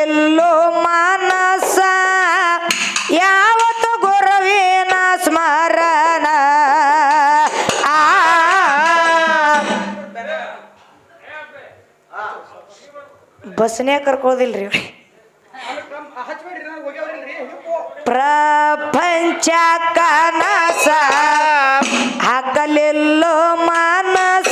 ಎಲ್ಲೋ ಮಾನಸ ಯಾವತ್ತು ಗುರುವಿನ ಸ್ಮರಣ. ಆ. ಬಸ್ನೇ ಕರ್ಕೋದಿಲ್ರಿ ಪ್ರಪಂಚ ಕನಸ ಹಾಕಲಿಲ್ಲೋ ಮಾನಸ.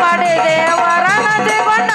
ಮಾಡಿದೆ ವರಣ ಜೀವನ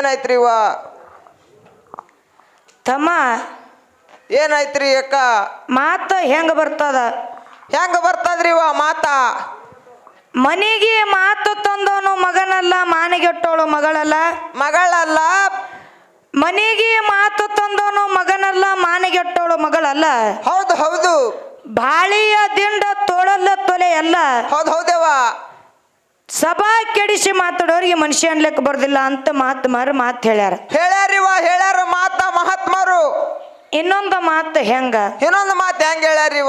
ಏನಾಯ್ತ್ರಿ ಇವ? ತಮ್ಮ ಏನಾಯ್ತ್ರಿ ಅಕ್ಕ? ಮಾತ ಹೆಂಗ ಬರ್ತದ? ಹೆಂಗ ಬರ್ತದ್ರಿ ಇವ ಮಾತ? ಮನೆಗೆ ಮಾತು ತಂದವನು ಮಗನಲ್ಲ ಮಾನಿಗೆಟ್ಟೋಳು ಮಗಳಲ್ಲ? ಮಗಳಲ್ಲ. ಮನೆಗೆ ಮಾತು ತಂದವನು ಮಗನಲ್ಲ ಮಾನಿಗೆಟ್ಟೋಳು ಮಗಳಲ್ಲ? ಹೌದು ಹೌದು. ಬಾಳಿಯ ದಿಂಡ ತೋಳಲ್ಲ ತೊಲೆ ಎಲ್ಲ ಹೌದು ಹೌದೇವ ಸಭಾ ಕೆಡಿಸಿ ಮಾತಾಡೋರಿಗೆ ಮನುಷ್ಯ ಅನ್ಲಕ್ ಬರ್ದಿಲ್ಲ ಅಂತ ಮಾತು ಮಾರು ಮಾತು ಹೇಳ್ಯಾರ. ಹೇಳ್ಯಾರಿವ ಹೇಳ್ಯಾರ ಮಾತ ಮಹಾತ್ಮರು. ಇನ್ನೊಂದು ಮಾತು ಹೆಂಗ? ಇನ್ನೊಂದು ಮಾತು ಹೆಂಗ ಹೇಳ್ಯಾರಿವ?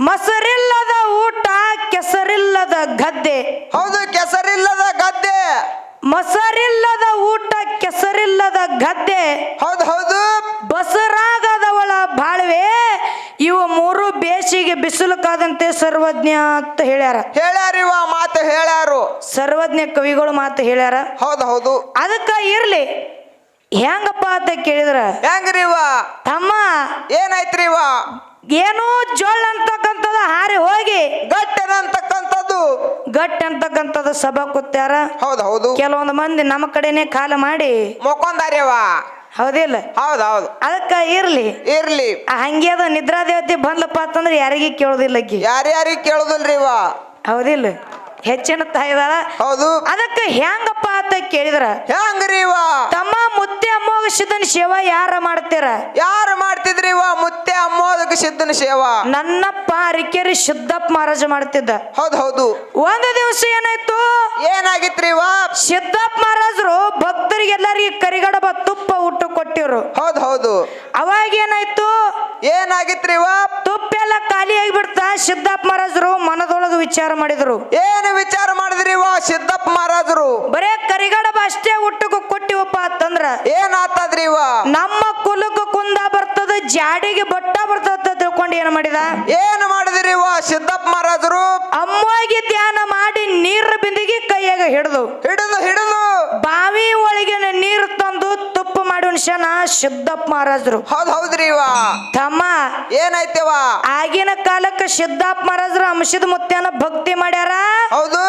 ಮಸರಿಲ್ಲದ ಊಟ ಕೆಸರಿಲ್ಲದ ಗದ್ದೆ. ಹೌದು ಕೆಸರಿಲ್ಲದ ಗದ್ದೆ. ಮಸರಿಲ್ಲದ ಊಟ ಕೆಸರಿಲ್ಲದ ಗದ್ದೆ. ಹೌದು ಹೌದು. ಬಸರಾಗದವಳ ಬಾಳ್ವೆ ಇವು ಮೂರು ಬೇಸಿಗೆ ಬಿಸಿಲು ಕಾದಂತೆ ಸರ್ವಜ್ಞ ಅಂತ ಹೇಳ್ಯಾರ. ಹೇಳ್ಯಾರ ಇವ ಮಾತು ಹೇಳ್ಯಾರು. ಸರ್ವಜ್ಞ ಕವಿಗಳು ಮಾತು ಹೇಳ್ಯಾರ. ಹೌದು ಹೌದು. ಅದಕ್ಕ ಇರ್ಲಿ. ಹೆಂಗಪ್ಪ ಅಂತ ಕೇಳಿದ್ರ? ಹೆಂಗ್ರಿವ ತಮ್ಮ ಏನಾಯ್ತ್ರಿ ಇವ? ಏನೋ ಜೋಳ ಅಂತಕ್ಕಂಥದ ಹಾರಿ ಹೋಗಿ ಗಟ್ಟೆನಂತಕ್ಕಂಥದ್ದು ಗಟ್ಟ ಅಂತಕ್ಕಂಥದ್ದು ಸಭಾ ಕೂತ್ಯಾರ. ಹೌದು ಹೌದು. ಕೆಲವೊಂದು ಮಂದಿ ನಮ್ಮ ಕಡೆನೆ ಕಾಲ ಮಾಡಿ ಮೊಕ್ಕೊಂದಾರ್ಯವ ಹೌದಿಲ್ಲ ಹೌದು ಹೌದು. ಅದಕ್ಕ ಇರ್ಲಿ. ಇರ್ಲಿ. ಆ ಹಂಗೆ ಅದ ನಿದ್ರಾ ದೇವತೆ ಬಂದ್ಲಪ್ಪ ಅಂತಂದ್ರೆ ಯಾರಿಗೆ ಕೇಳೋದಿಲ್ಲ ಆಕಿ ಯಾರ್ಯಾರಿಗೆ ಕೇಳುದಿಲ್ರಿ ಇವ? ಹೌದಿಲ್ಲ. ಹೆಚ್ಚಿನ ತಾಯಿದಾರ. ಹೌದು. ಅದಕ್ಕೆ ಹೆಂಗಪ್ಪ ಅಂತ ಕೇಳಿದ್ರ? ಹೆಂಗ್ರಿ ಇವ? ತಮ್ಮ ಮುತ್ತೆ ಅಮ್ಮ ಸೇವಾ ಯಾರ ಮಾಡ್ತೀರ? ಯಾರು ಮಾಡ್ತಿದ್ರಿ ಮುತ್ತೆ ಅಮ್ಮೋದಕ್ಕೆ ಸಿದ್ಧನ ಸೇವಾ. ನನ್ನಪ್ಪ ಅರಿಕೆರಿ ಸಿದ್ದಪ್ಪ ಮಹಾರಾಜ ಮಾಡ್ತಿದ್ದ. ಹೌದ್ ಹೌದು. ಒಂದು ದಿವಸ ಏನಾಯ್ತು? ಏನಾಗಿತ್ರಿ ಸಿದ್ದಪ್ಪ ಮಹಾರಾಜರು ಭಕ್ತರಿಗೆಲ್ಲರಿಗೆ ಕರಿಗಡಬ ತುಪ್ಪ ಊಟ ಕೊಟ್ಟಿರು ಹೌದ್ ಹೌದು. ಅವಾಗ ಏನಾಯ್ತು? ಏನಾಗಿತ್ರಿ ತುಪ್ಪ ಎಲ್ಲ ಖಾಲಿ ಆಗಿಬಿಡ್ತಾ ಸಿದ್ದಪ್ಪ ಮಹಾರಾಜರು ಮನದೊಳಗ ವಿಚಾರ ಮಾಡಿದ್ರು. ಏನು ವಿಚಾರ ಮಾಡಿದ್ರಿವ ಸಿದ್ದಪ್ಪ ಮಹಾರಾಜರು? ಬರೇ ಕರಿಗಡಬ ಅಷ್ಟೇ ಊಟಕ್ಕೆ ಕೊಟ್ಟಿವಪ್ಪ ಅಂತಂದ್ರ. ಏನಾತದ್ರಿ ನಮ್ಮ ಕುಂದ ಬರ್ತದ ಜಾಡಿಗೆ ಬೊಟ್ಟ ಬರ್ತದ ತಿಳ್ಕೊಂಡು ಏನು ಮಾಡಿದ? ಏನು ವಾ ಸಿದ್ದಪ್ಪ ಮಹಾರಾಜರು? ಅಮ್ಮಗೆ ಧ್ಯಾನ ಮಾಡಿ ನೀರು ಬಿಂದಿಗೆ ಕೈಯಾಗ ಹಿಡಿದು. ಹಿಡಿದು ಹಿಡಿದು. ಬಾವಿ ಒಳಗಿನ ನೀರು ತಂದು ಮಾಡುವನ್ಶನ ಸಿದ್ದಪ್ಪ ಮಹಾರಾಜರು. ಹೌದ್ರಿ ಹೌದ್ರಿವ ತಮ್ಮ ಏನಾಯ್ತೇವ? ಆಗಿನ ಕಾಲಕ್ಕೆ ಸಿದ್ದಪ್ಪ ಮಹಾರಾಜರು ಅಂಶದ ಮುತ್ಯನ ಭಕ್ತಿ ಮಾಡ್ಯಾರ. ಹೌದು.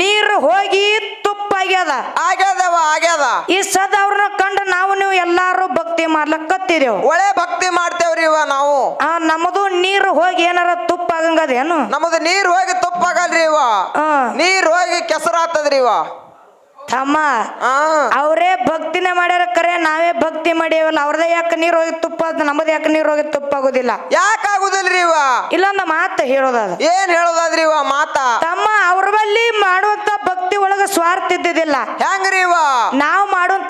ನೀರು ಹೋಗಿ ತುಪ್ಪ ಆಗ್ಯದ. ಆಗ್ಯದವ ಆಗ್ಯದ. ಈ ಸದ ಅವ್ರನ್ನ ಕಂಡು ನಾವು ನೀವು ಎಲ್ಲಾರು ಭಕ್ತಿ ಮಾಡ್ಲಕ್ಕತ್ತಿದೆವು ಒಳ್ಳೆ ಭಕ್ತಿ ಮಾಡ್ತೇವ್ರಿ ಇವ ನಾವು. ಆ ನಮ್ಮದು ನೀರು ಹೋಗಿ ಏನಾರ ತುಪ್ಪ ಆಗಂಗದೇನು? ನಮ್ದು ನೀರ್ ಹೋಗಿ ತುಪ್ಪ ಆಗಲ್ರಿ ಇವ. ನೀರ್ ಹೋಗಿ ಕೆಸರಾತದ್ರಿವ ತಮ್ಮ ಅವರೇ ಭಕ್ತಿನೇ ಮಾಡ್ಯಾರ ಕರೆ ನಾವೇ ಭಕ್ತಿ ಮಾಡೇವಲ್ಲ ಅವ್ರದೇ ಯಾಕೆ ನೀರು ಹೋಗಿ ತುಪ್ಪ ಅದು ನಮ್ಮದು ಯಾಕೆ ನೀರು ಹೋಗಿ ತುಪ್ಪ ಆಗೋದಿಲ್ಲ? ಯಾಕಾಗುದಿಲ್ರಿ ಇಲ್ಲೊಂದು ಮಾತು ಹೇಳೋದದ. ಏನ್ ಹೇಳೋದಾದ್ರಿ ಮಾತ? ತಮ್ಮ ಅವ್ರ ಬಲ್ಲಿ ಮಾಡುವಂತ ಭಕ್ತಿ ಒಳಗ ಸ್ವಾರ್ಥ ಇದ್ದಿದ್ದಿಲ್ಲ. ಹೆಂಗ್ರಿ ನಾವು ಮಾಡುವಂತ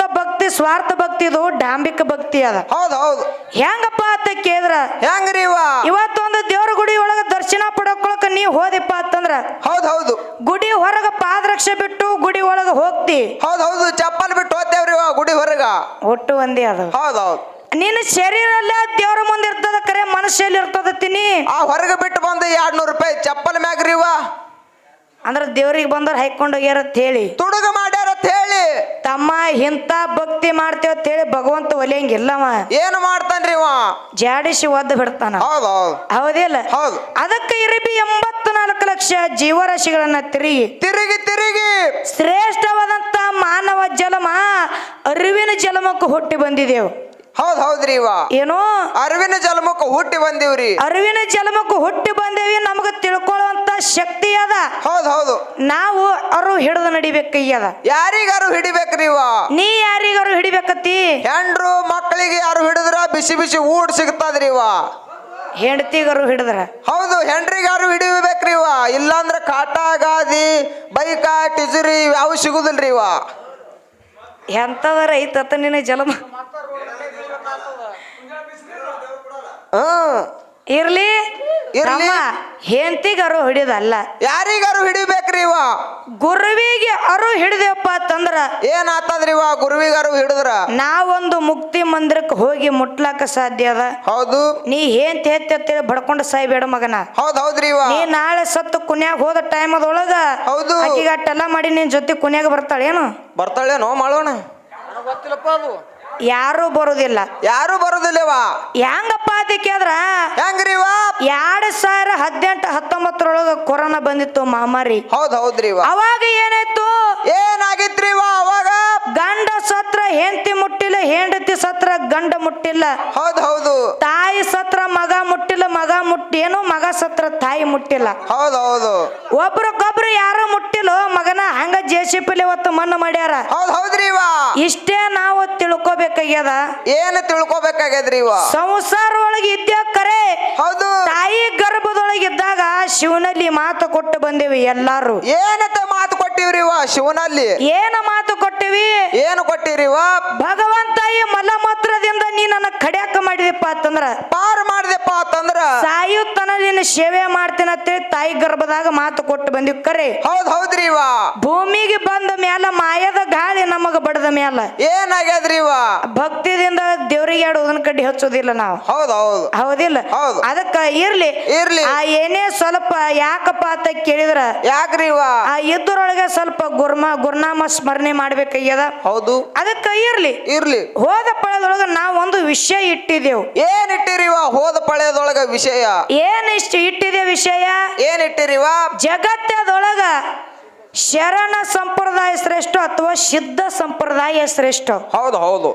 ಸ್ವಾರ್ಥ ಭಕ್ತಿ ಇದು ಡಾಂಬಿಕ ಭಕ್ತಿ ಅದ. ಹೌದ್ ಹೌದು. ಹೆಂಗಪ್ಪ ಅಂತ ಕೇಳಿದ್ರ? ಹೆಂಗ್ರಿ ಇವತ್ತೊಂದು ದೇವ್ರ ಗುಡಿ ಒಳಗ ದರ್ಶನ ಪಡ್ಕೊಳಕ ನೀ ಹೋದಿಪ್ಪ ಅಂತಂದ್ರ? ಹೌದ್ ಹೌದು. ಗುಡಿ ಹೊರಗ ಪಾದರಕ್ಷೆ ಬಿಟ್ಟು ಗುಡಿ ಒಳಗ ಹೋಗ್ತಿ. ಹೌದ್ ಹೌದು. ಚಪ್ಪಲ್ ಬಿಟ್ಟು ಹೋಗ್ತೇವ್ರಿವ ಗುಡಿ ಹೊರಗ. ಒಟ್ಟು ಒಂದೇ ಅದು. ಹೌದ್ ಹೌದು. ನಿನ್ನ ಶರೀರಲ್ಲೇ ದೇವ್ರ ಮುಂದೆ ಇರ್ತದ ಕರೆ ಮನಸ್ಸಲ್ಲಿ ಇರ್ತದ ತಿನಿ. ಆ ಹೊರಗೆ ಬಿಟ್ಟು ಬಂದು ಎರಡ್ ನೂರು ರೂಪಾಯಿ ಚಪ್ಪಲ್ ಮ್ಯಾಗ್ರಿ ಅಂದ್ರ ದೇವ್ರಿಗೆ ಬಂದವ್ರು ಹೈಕೊಂಡೋಗ್ಯಾರ ಹೋಗ್ಯಾರ ಅಂತ ಹೇಳಿ. ತುಡುಗ ಅಂತ ಹೇಳಿ ತಮ್ಮ ಇಂತ ಭಕ್ತಿ ಮಾಡ್ತೇವ ಅಂತ ಹೇಳಿ ಭಗವಂತ ಒಲಿಯಂಗಿಲ್ಲವ ಏನು ಮಾಡ್ತಾನ್ರಿ ಜಾಡಿಸಿ ಒದ್ದು ಬಿಡ್ತಾನ. ಹೌದ್ ಹೌದು. ಹೌದಿಲ್ಲ? ಹೌದು. ಅದಕ್ಕೆ ಇರಬಿ ಎಂಬತ್ನಾಲ್ಕು ಲಕ್ಷ ಜೀವರಾಶಿಗಳನ್ನ ತಿರುಗಿ. ತಿರುಗಿ ತಿರುಗಿ. ಶ್ರೇಷ್ಠವಾದಂತ ಮಾನವ ಜಲಮ ಅರಿವಿನ ಜಲಮಕ್ಕೂ ಹುಟ್ಟಿ ಬಂದಿದೆವು. ಹೌದ್ ಹೌದ್ರಿವ ಏನೋ? ಅರಿವಿನ ಜಲಮುಖ ಹುಟ್ಟಿ ಬಂದಿವ್ರಿ. ಅರಿವಿನ ಜಲಮಕ್ಕೆ ಹುಟ್ಟಿ ಬಂದೇವಿ ನಮಗ ತಿಳ್ಕೊಳ್ಳುವಂತ ಶಕ್ತಿ ಅದ. ಹೌದ್ ಹೌದು. ನಾವು ಅರು ಹಿಡಿದು ನಡಿಬೇಕಯ್ಯದ ಯಾರಿಗಾರು ಹಿಡಿಬೇಕ್ರಿವ ನೀ ಯಾರಿಗಾರು ಹಿಡಿಬೇಕತ್ತಿ? ಹೆಂಡ್ರು ಮಕ್ಕಳಿಗೆ ಯಾರು ಹಿಡಿದ್ರ ಬಿಸಿ ಬಿಸಿ ಊಟ ಸಿಗ್ತದ್ರಿವ ಹೆಂಡತಿಗಾರು ಹಿಡಿದ್ರ? ಹೌದು ಹೆಂಡ್ರಿಗಾರು ಹಿಡಿಬೇಕ್ರಿವ ಇಲ್ಲಾಂದ್ರ ಕಾಟ ಗಾದಿ ಬೈಕ ಟಿಜುರಿ ಯಾವ ಸಿಗುದಿಲ್ರಿವ ಎಂಥದ ರೈತ ನಿನ್ನ ಜಲಮ? ಇರ್ಲಿ. ಇರ್ಲಿ. ಅರು ಹಿಡಿದಲ್ಲ. ಯಾರಿಗಾರು ಇವ? ಗುರುವಿಗೆ ಅರು ಹಿಡಿದೇವಪ್ಪ ಅಂತಂದ್ರ ಏನಾತದ್ರಿವ ಗುರುವಿಗರು ಹಿಡಿದ್ರ? ನಾವೊಂದು ಮುಕ್ತಿ ಮಂದಿರಕ್ಕೆ ಹೋಗಿ ಮುಟ್ಲಾಕ ಸಾಧ್ಯ ಅದ. ಹೌದು. ನೀ ಏನ್ ಹೆತ್ತೇಳಿ ಅಂತೇಳಿ ಬಡ್ಕೊಂಡು ಸಾಯ್ಬೇಡ ಮಗನ. ಹೌದ್ ಇವ. ನೀ ನಾಳೆ ಸತ್ತು ಕುನ್ಯಾಗ ಹೋದ ಟೈಮ್ ಅದೊಳಗ ಹೌದು. ಈಗ ಅಟ್ಟೆಲ್ಲ ಮಾಡಿ ನಿನ್ ಜೊತೆ ಕುನ್ಯಾಗ ಬರ್ತಾಳೇನು? ಬರ್ತಾಳೇನೋ ಮಾಡೋಣ. ನನಗೆ ಗೊತ್ತಿಲ್ಲಪ್ಪ ಅದು. ಯಾರು ಬರುದಿಲ್ಲ. ಯಾರು ಬರುದಿಲ್ಲವ? ಹೆಂಗಪ್ಪ ಅಂತ ಕೇಳಿದ್ರ ಹೆಂಗ್ರಿವ ಎರಡ್ ಸಾವಿರ ಹದಿನೆಂಟು ಹತ್ತೊಂಬತ್ತರೊಳಗ ಕೊರೋನಾ ಬಂದಿತ್ತು ಮಹಾಮಾರಿ. ಹೌದ್ ಹೌದ್ರಿ ಅವಾಗ ಏನಾಯ್ತು? ಏನಾಗಿತ್ರಿವ ಅವಾಗ? ಗಂಡ ಸತ್ರ ಹೆಂಡತಿ ಮುಟ್ಟಿಲ್ಲ ಹೆಂಡತಿ ಸತ್ರ ಗಂಡ ಮುಟ್ಟಿಲ್ಲ. ಹೌದ್ ಹೌದು. ತಾಯಿ ಸತ್ರ ಮಗ ಮುಟ್ಟಿಲ್ಲ ಮಗ ಮುಟ್ಟೇನು ಮಗ ಸತ್ರ ತಾಯಿ ಮುಟ್ಟಿಲ್ಲ. ಹೌದ್ ಹೌದು. ಒಬ್ರಗೊಬ್ರು ಯಾರು ಮಗನ ಹಂಗ ಒತ್ತ ಮಣ್ಣು ಮಾಡ್ಯಾರ. ಹೌದ್ ಹೌದ್ರಿವ ಇಷ್ಟೇ ನಾವು ತಿಳ್ಕೊಬೇಕಾಗ್ಯದ. ಏನ್ ತಿಳ್ಕೊಬೇಕಾಗ್ಯದ್ರಿ ಸಂಸಾರ ಒಳಗೆ ಇದ್ದೇ ಕರೆ? ಹೌದು. ತಾಯಿ ಗರ್ಭದೊಳಗಿದ್ದಾಗ ಶಿವನಲ್ಲಿ ಮಾತು ಕೊಟ್ಟು ಬಂದೇವಿ ಎಲ್ಲಾರು. ಏನಂತ ಮಾತು ಕೊಟ್ಟಿವ್ರಿವ ಶಿವನಲ್ಲಿ? ಏನ ಮಾತು ಕೊಟ್ಟಿವಿ? ಏನು ಕೊಟ್ಟಿರಿವ? ಭಗವಂತ ಈ ಮಲಮೂತ್ರದಿಂದ ನೀ ನನ್ನ ಕಡ್ಯಾಕ ಮಾಡಿದಪ್ಪ ಅಂತಂದ್ರ? ಪಾರ್ ಮಾಡಿದೆಪ್ಪ ಅಂತಂದ್ರ? ಸಾಯುತ್ತನ ನಿನ್ನ ಸೇವೆ ಮಾಡ್ತೀನಿ ಅಂತೇಳಿ ತಾಯಿ ಗರ್ಭದಾಗ ಮಾತು ಕೊಟ್ಟು ಬಂದಿವ್ ಕರೆ. ಹೌದ್ ಹೌದ್ರಿವ? ಭೂಮಿಗೆ ಬಂದ ಮ್ಯಾಲ ಮಾಯದ ಗಾಳಿ ನಮಗ ಬಡದ ಮ್ಯಾಲ. ಏನಾಗ್ಯದ್ರಿವ? ಭಕ್ತಿದಿಂದ ದೇವ್ರಿಗೆ ಎರಡು ಉದನ್ ಕಡ್ಡಿ ಹಚ್ಚೋದಿಲ್ಲ ನಾವು. ಹೌದ್ ಹೌದು. ಹೌದಿಲ್ಲ? ಹೌದು. ಅದಕ್ಕ ಇರ್ಲಿ. ಇರ್ಲಿ. ಆ ಏನೇ ಸ್ವಲ್ಪ ಯಾಕಪ್ಪ ಅಂತ ಕೇಳಿದ್ರ? ಯಾಕ್ರಿವ? ಆ ಇದ್ದರೊಳಗೆ ಸ್ವಲ್ಪ ಗುರ್ಮ ಗುರ್ನಾಮ ಸ್ಮರಣೆ ಮಾಡ್ಬೇಕಾಗ್ಯದ ಹೌದು. ಅದಕ್ಕ ಇರ್ಲಿ. ಇರ್ಲಿ. ಹೋದ ಪಳದೊಳಗ ನಾವು ಒಂದು ವಿಷಯ ಇಟ್ಟಿದೆವು ಏನ್ ಇಟ್ಟಿರಿವ ಹೋದ ಪಳೆಯದೊಳಗ ವಿಷಯ? ಏನ್ ಇಷ್ಟು ಇಟ್ಟಿದೆ ವಿಷಯ? ಏನ್ ಇಟ್ಟಿರಿವ? ಜಗತ್ತದೊಳಗ ಶರಣ ಸಂಪ್ರದಾಯ ಶ್ರೇಷ್ಠ ಅಥವಾ ಸಿದ್ಧ ಸಂಪ್ರದಾಯ ಶ್ರೇಷ್ಠ? ಹೌದು ಹೌದು.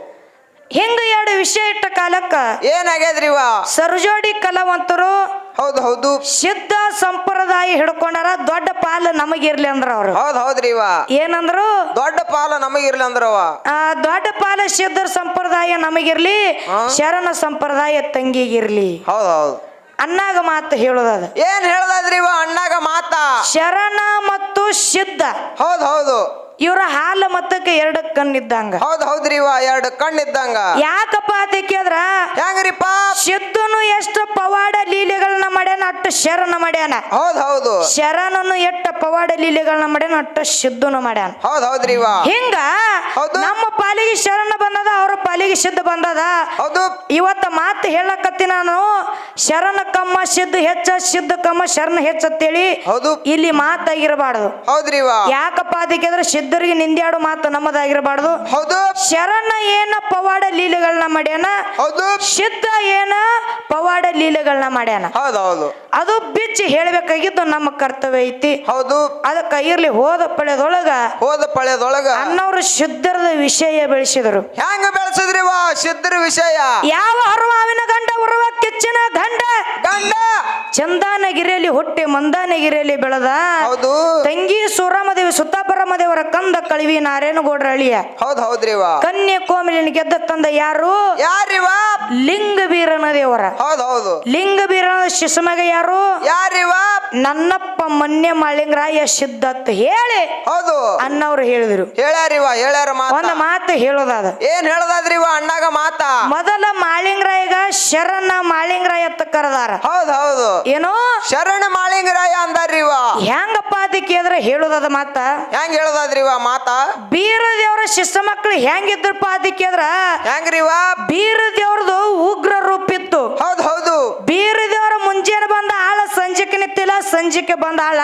ಹಿಂಗ ಎರಡು ವಿಷಯ ಇಟ್ಟ ಕಾಲಕ್ಕ ಏನಾಗ್ಯದ್ರಿವ ಸರ್ಜೋಡಿ ಕಲಾವಂತರು ಹೌದು ಹೌದು. ಸಿದ್ಧ ಸಂಪ್ರದಾಯ ಹಿಡ್ಕೊಂಡಾರ ದೊಡ್ಡ ಪಾಲು ನಮಗಿರ್ಲಿ ಅಂದ್ರ ಅವ್ರು. ಹೌದ್ ಹೌದ್ರಿ ಇವ. ಏನಂದ್ರು? ದೊಡ್ಡ ಪಾಲ ನಮಗಿರ್ಲಿ ಅಂದ್ರವ ಆ ದೊಡ್ಡ ಪಾಲ ಸಿದ್ಧರ ಸಂಪ್ರದಾಯ ನಮಗಿರ್ಲಿ ಶರಣ ಸಂಪ್ರದಾಯ ತಂಗಿಗಿರ್ಲಿ ಹೌದ್ ಹೌದು. ಅಣ್ಣಾಗ ಮಾತು ಹೇಳೋದದ ಏನ್ ಹೇಳ್ದಾದ್ರಿ ಇವ ಅಣ್ಣಾಗ ಮಾತಾ? ಶರಣ ಮತ್ತು ಸಿದ್ಧ ಹೌದ್ ಹೌದು. ಇವರ ಹಾಲ ಮತ್ತಕ್ಕೆ ಎರಡು ಕಣ್ಣಿದ್ದಂಗ. ಹೌದ್ ಹೌದ್ರಿ ಎರಡು ಕಣ್ಣಿದ್ದಂಗ. ಯಾಕಪ್ಪ ಅಂತ ಕೇಳಿದ್ರ? ಹೆಂಗ್ರಿಪ್ಪ ಸಿದ್ಧನು ಎಷ್ಟು ಪವಾಡ ಲೀಲೆಗಳನ್ನ ಮಾಡ್ಯಾನ ಅಟ್ಟು ಶರಣ ಮಾಡ್ಯಾನ. ಹೌದ್ ಹೌದು. ಶರಣನು ಎಷ್ಟ ಪವಾಡ ಲೀಲೆಗಳನ್ನ ಮಾಡ್ಯಾನ ಅಟ್ಟ ಸಿದ್ಧನು ಮಾಡ್ಯಾನ. ಹೌದ್ ಹೌದ್ರಿ ಹಿಂಗ ಹೌದು. ನಮ್ಮ ಪಾಲಿಗೆ ಶರಣ ಬಂದದ ಅವ್ರ ಪಾಲಿಗೆ ಸಿದ್ಧ ಬಂದದ. ಹೌದು. ಇವತ್ತ ಮಾತ್ ಹೇಳಕತ್ತಿ ನಾನು ಶರಣ ಕಮ್ಮ ಸಿದ್ಧ ಹೆಚ್ಚ ಸಿದ್ಧ ಕಮ್ಮ ಶರಣ ಹೆಚ್ಚ ಅಂತೇಳಿ ಹೌದು. ಇಲ್ಲಿ ಮಾತಾಗಿರಬಾರ್ದು. ಹೌದ್ರಿ ಯಾಕಪ್ಪ ಯಾಕಪ್ಪ ಅದಕ್ಕೆಂದ್ರೆ ಸಿದ್ಧರಿಗೆ ನಿಂದ್ಯಾಡೋ ಮಾತು ನಮ್ಮದಾಗಿರಬಾರ್ದು. ಹೌದು. ಶರಣ ಏನ ಪವಾಡ ಲೀಲೆಗಳನ್ನ ಮಾಡ್ಯಾನ? ಹೌದು. ಶುದ್ಧ ಏನ ಪವಾಡ ಲೀಲೆಗಳನ್ನ ಮಾಡ್ಯಾನ? ಹೌದೌದು ಹೌದು. ಅದು ಬಿಚ್ಚಿ ಹೇಳ್ಬೇಕಾಗಿದ್ದು ನಮ್ಮ ಕರ್ತವ್ಯ ಐತಿ. ಹೌದು. ಅದಕ್ಕ ಇರ್ಲಿ ಹೋದ ಪಳೆದೊಳಗ ಹೋದ ಪಳೆದೊಳಗ ಅನ್ನವರು ಸಿದ್ಧರದ ವಿಷಯ ಬೆಳೆಸಿದರು. ಹೆಂಗ ಬೆಳೆಸಿದ್ರಿ ವಾ ಸಿದ್ಧರ ವಿಷಯ? ಯಾವ ಹರುವಾವಿನ ಗಂಡ ಉರುವ ಕಿಚ್ಚಿನ ಗಂಡ? ಗಂಡ. ಚಂದಾನಗಿರಿಯಲ್ಲಿ ಹುಟ್ಟಿ ಮಂದಾನಗಿರಿಯಲ್ಲಿ ಬೆಳೆದ ಹೌದು. ತಂಗಿ ಸುರಮದೇವಿ ಸುತ್ತಾಪರಮದೇವರ ಕಂದ ಕಳಿವಿ ನಾರಾಯಣಗೌಡ್ರ ಅಳಿಯ. ಹೌದ್ ಹೌದ್ರಿ ಕನ್ಯಾ ಕೋಮಿಲಿನ ಗೆದ್ದ ತಂದ ಯಾರು? ಯಾರಿವ? ಲಿಂಗ ಬೀರನ ದೇವರ. ಹೌದ್ ಹೌದು. ಲಿಂಗ ಬೀರನ ಶಿಶುಮಗ ಯಾರು? ಯಾರಿವ? ನನ್ನಪ್ಪ ಮನ್ಯ ಮಾಳಿಂಗರಾಯ ಸಿದ್ಧತ್ ಹೇಳಿ. ಹೌದು. ಅನ್ನವ್ರು ಹೇಳಿದ್ರು. ಹೇಳ್ಯಾರಿವ ಹೇಳ್ಯಾರ ಮಾತ. ಒಂದು ಮಾತು ಹೇಳೋದಾದ. ಏನ್ ಹೇಳ್ದದ್ರಿ ಅಣ್ಣಗ ಮಾತಾ? ಮೊದಲ ಮಾಳಿಂಗರಾಯಗ ಶರಣ ಮಾಳಿಂಗರಾಯ ಅಂತ ಕರೆದಾರ. ಹೌದ್ ಹೌದು. ಏನೋ? ಶರಣ ಮಾಳಿಂಗರಾಯ ಅಂದಾರ್ರಿವ. ಹೆಂಗಪ್ಪ ಅದಕ್ಕೆ ಅಂದ್ರೆ ಹೇಳೋದಾದ ಮಾತ? ಹೆಂಗ್ ಹೇಳ್ದದ್ರಿ ಇವ ಮಾತಾ? ಬೀರ ದೇವರ ಶಿಷ್ಯ ಮಕ್ಕಳು ಹೆಂಗಿದ್ರಪ್ಪ ಅದಕ್ಕೆ ಅದ್ರ? ಹೆಂಗ್ರಿ ಇವ ಬೀರ ದೇವ್ರದು ಉಗ್ರ ರೂಪ ಇತ್ತು. ಹೌದು ಹೌದು. ಬೀರ ದೇವರ ಮುಂಜಾನೆ ಬಂದ ಆಳ ಸಂಜೆಕ್ಕೆ ನಿತ್ತಿಲ್ಲ ಸಂಜೆಕ್ಕೆ ಬಂದ ಆಳ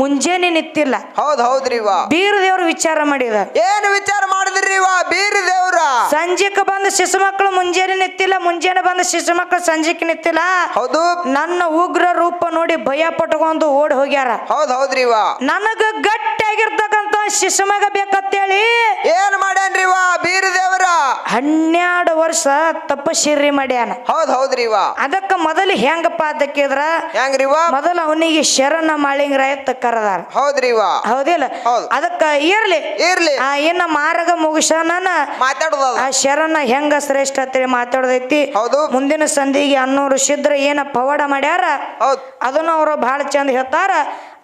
ಮುಂಜಾನೆ ನಿತ್ತಿಲ್ಲ. ಹೌದು ಹೌದ್ರಿವ ಬೀರ ದೇವ್ರ ವಿಚಾರ ಮಾಡಿದ. ಏನ್ ವಿಚಾರ ಮಾಡಿದ್ರಿವ ಬೀರ ದೇವ್ರ ಸಂಜೆಕ್ಕೆ ಬಂದ ಶಿಶು ಮಕ್ಕಳು ಮುಂಜಾನೆ ನಿತ್ತಿಲ್ಲ ಮುಂಜಾನೆ ಬಂದ ಶಿಶು ಮಕ್ಕಳು ಸಂಜೆಕ್ಕೆ ನಿತ್ತಿಲ್ಲ. ಹೌದು. ನನ್ನ ಉಗ್ರ ರೂಪ ನೋಡಿ ಭಯ ಪಟ್ಕೊಂಡು ಓಡಿ ಹೋಗ್ಯಾರ. ಹೌದ್ ಹೌದ್ರಿವ ನನಗ ಗಟ್ಟಿಯಾಗಿರ್ತಕ್ಕಂತ ಶಿಶು ಮಗ ಬೇಕಂತೇಳಿ ಏನ್ ಮಾಡ್ಯಾನ್ರಿ ಬೀರಿ ದೇವ್ರ? ಹನ್ನೆರಡು ವರ್ಷ ತಪಶಿರ್ರಿ ಮಾಡ್ಯಾನ. ಹೌದ್ ಹೌದ್ರಿ ಅದಕ್ಕ ಮೊದಲು ಹೆಂಗಪ್ಪ ಅದಕ್ಕಿದ್ರ ಹೆಂಗ್ರಿ ವಾ ಮೊದಲು ಅವನಿಗೆ ಶರಣ ಮಾಳಿಂಗ್ರ ಎತ್ತ ಕರದಾರ. ಹೌದ್ರಿ ಹೌದಿಲ್ಲ? ಹೌದು. ಅದಕ್ಕ ಇರ್ಲಿ. ಇರ್ಲಿ. ಆ ಇನ್ನ ಮಾರಗ ಮುಗಿಸೋಣ ಮಾತಾಡೋದ ಆ ಶರಣ ಹೆಂಗ ಶ್ರೇಷ್ಠ ಅಂತೇಳಿ ಮಾತಾಡೋದೈತಿ. ಹೌದು. ಮುಂದಿನ ಸಂಧಿಗೆ ಅನ್ನೋರು ಶಿದ್ರ ಏನ ಪವಾಡ ಮಾಡ್ಯಾರ? ಹೌದು. ಅದನ್ನ ಅವರು ಬಹಳ ಚಂದ ಹೇಳ್ತಾರ.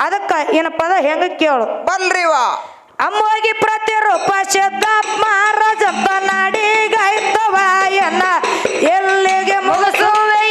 ಅದಕ್ಕ ಏನಪ್ಪ ಅದ ಹೆಂಗ ಕೇಳು? ಬಲ್ರಿ ಅಮ್ಮಗಿ ಪ್ರತಿ ರೂಪ ಸಿದ್ಧ ಮಹಾರಾಜಪ್ಪ ನಾಡಿಗೈತವಾಯನ. ಎಲ್ಲಿಗೆ ಮುಗಿಸುವೆ